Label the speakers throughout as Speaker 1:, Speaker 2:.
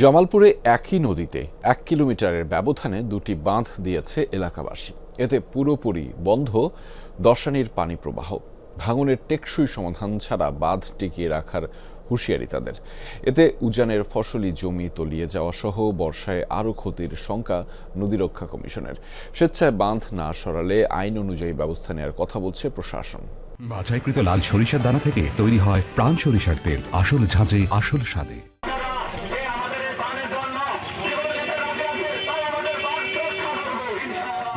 Speaker 1: জামালপুরে একই নদীতে এক কিলোমিটারের ব্যবধানে দুটি বাঁধ দিয়েছে এলাকাবাসী। এতে পুরোপুরি বন্ধ দশানির পানি প্রবাহ। ভাঙনের টেকসই সমাধান ছাড়া বাঁধ টিকিয়ে রাখার হুঁশিয়ারি তাদের। এতে উজানের ফসলি জমি তলিয়ে যাওয়া সহ বর্ষায় আরও ক্ষতির শঙ্কা নদী রক্ষা কমিশনের। স্বেচ্ছায় বাঁধ না সরালে আইন অনুযায়ী ব্যবস্থা নেওয়ার কথা বলছে প্রশাসন।
Speaker 2: বাছাইকৃত লাল সরিষার দানা থেকে তৈরি হয় প্রাণ সরিষার তেল। আসল ঝাঁঝে, আসল স্বাদে।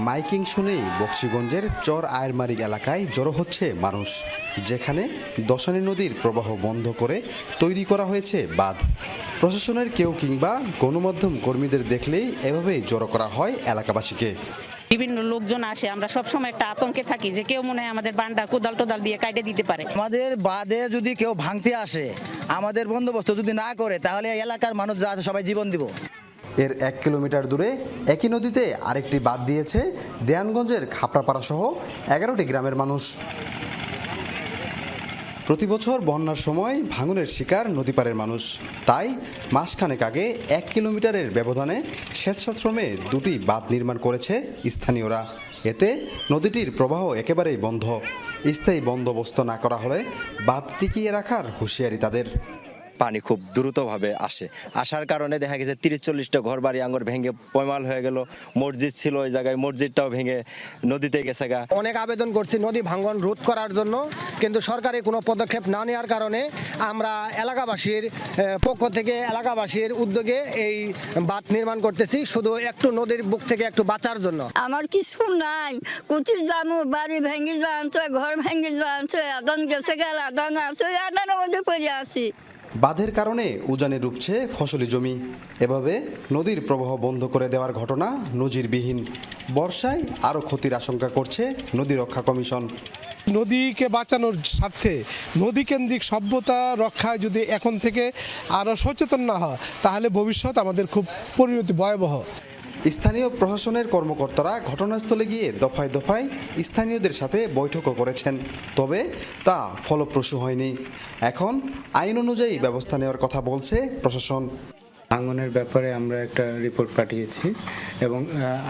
Speaker 3: মাইকিং শুনেই বক্সিগঞ্জের চর আয়েরমারিক এলাকায় জড়ো হচ্ছে মানুষ যেখানে দশানী নদীর প্রবাহ বন্ধ করে তৈরি করা হয়েছে বাঁধ। প্রশাসনের কেউ কিংবা গণমাধ্যম কর্মীদের দেখলেই এভাবেই জড়ো করা হয় এলাকাবাসীকে।
Speaker 4: বিভিন্ন লোকজন আসে আমরা সবসময় একটা আতঙ্কে থাকি যে কেউ মনে হয় আমাদের বান্ডা কোদাল টোদাল দিয়ে কাটে দিতে পারে।
Speaker 5: আমাদের বাদে যদি কেউ ভাঙতে আসে আমাদের বন্দোবস্ত যদি না করে তাহলে এই এলাকার মানুষ যা আছে সবাই জীবন দিব।
Speaker 3: এর এক কিলোমিটার দূরে একই নদীতে আরেকটি বাঁধ দিয়েছে দেয়ানগঞ্জের খাপড়াপাড়া সহ এগারোটি গ্রামের মানুষ। প্রতি বছর বন্যার সময় ভাঙনের শিকার নদীপাড়ের মানুষ। তাই মাসখানেক আগে এক কিলোমিটারের ব্যবধানে স্বেচ্ছাশ্রমে দুটি বাঁধ নির্মাণ করেছে স্থানীয়রা। এতে নদীটির প্রবাহ একেবারেই বন্ধ। স্থায়ী বন্দোবস্ত না করা হলে বাঁধ টিকিয়ে রাখার হুঁশিয়ারি তাদের।
Speaker 6: পানি খুব দ্রুতভাবে আসে। আসার কারণে দেখা গেছে তিরিশ চল্লিশটা ঘর বাড়ি আঙুর ভেঙে পয়মাল হয়ে গেল। মসজিদ ছিল ওই জায়গায় মসজিদটাও ভেঙে নদীতে গেছে গা।
Speaker 7: অনেক আবেদন করছি নদী ভাঙ্গন রোধ করার জন্য কিন্তু সরকারি কোনো পদক্ষেপ না নেওয়ার কারণে আমরা এলাকাবাসীর পক্ষ থেকে এলাকাবাসীর উদ্যোগে এই বাঁধ নির্মাণ করতেছি শুধু একটু নদীর বুক থেকে একটু বাঁচার জন্য।
Speaker 8: আমার কিছু নাই। কুচি জামু বাড়ি ভেঙে যাচ্ছে ঘর ভেঙে যাচ্ছে আদান গেছে গেল আদান আছে আদানের মধ্যে পড়ে আছি।
Speaker 3: বাঁধের কারণে উজানে ডুবছে ফসলি জমি। এভাবে নদীর প্রবাহ বন্ধ করে দেওয়ার ঘটনা নজিরবিহীন। বর্ষায় আরও ক্ষতির আশঙ্কা করছে নদী রক্ষা কমিশন।
Speaker 9: নদীকে বাঁচানোর স্বার্থে নদীকেন্দ্রিক সভ্যতা রক্ষায় যদি এখন থেকে আরও সচেতন না হয়, তাহলে ভবিষ্যৎ আমাদের খুব পরিণতি ভয়াবহ।
Speaker 3: স্থানীয় প্রশাসনের কর্মকর্তারা ঘটনাস্থলে গিয়ে দফায় দফায় স্থানীয়দের সাথে বৈঠকও করেছেন। তবে তা ফলপ্রসূ হয়নি। এখন আইন অনুযায়ী ব্যবস্থা নেওয়ার কথা বলছে প্রশাসন।
Speaker 10: ভাঙনের ব্যাপারে আমরা একটা রিপোর্ট পাঠিয়েছি এবং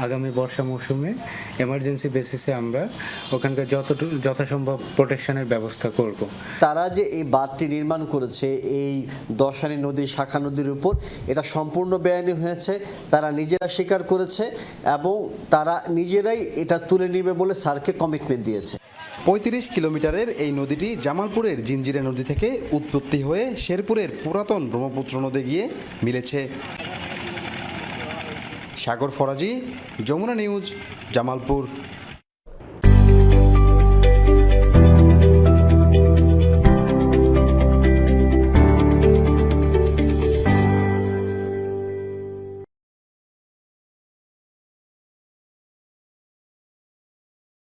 Speaker 10: আগামী বর্ষা মৌসুমে এমার্জেন্সি বেসিসে আমরা ওখানকার যতটুকু যথাসম্ভব প্রোটেকশনের ব্যবস্থা করব।
Speaker 11: তারা যে এই বাঁধটি নির্মাণ করেছে, এই দশানী নদী, শাখা নদীর উপর, এটা সম্পূর্ণ বেআইনি হয়েছে, তারা নিজেরা স্বীকার করেছে এবং তারা নিজেরাই এটা তুলে নেবে বলে স্যারকে কমিটমেন্ট দিয়েছে।
Speaker 3: পঁয়ত্রিশ কিলোমিটারের এই নদীটি জামালপুরের জিঞ্জিরা নদী থেকে উৎপত্তি হয়ে শেরপুরের পুরাতন ব্রহ্মপুত্র নদী গিয়ে মিলেছে। সাগর ফরাজি, যমুনা নিউজ, জামালপুর।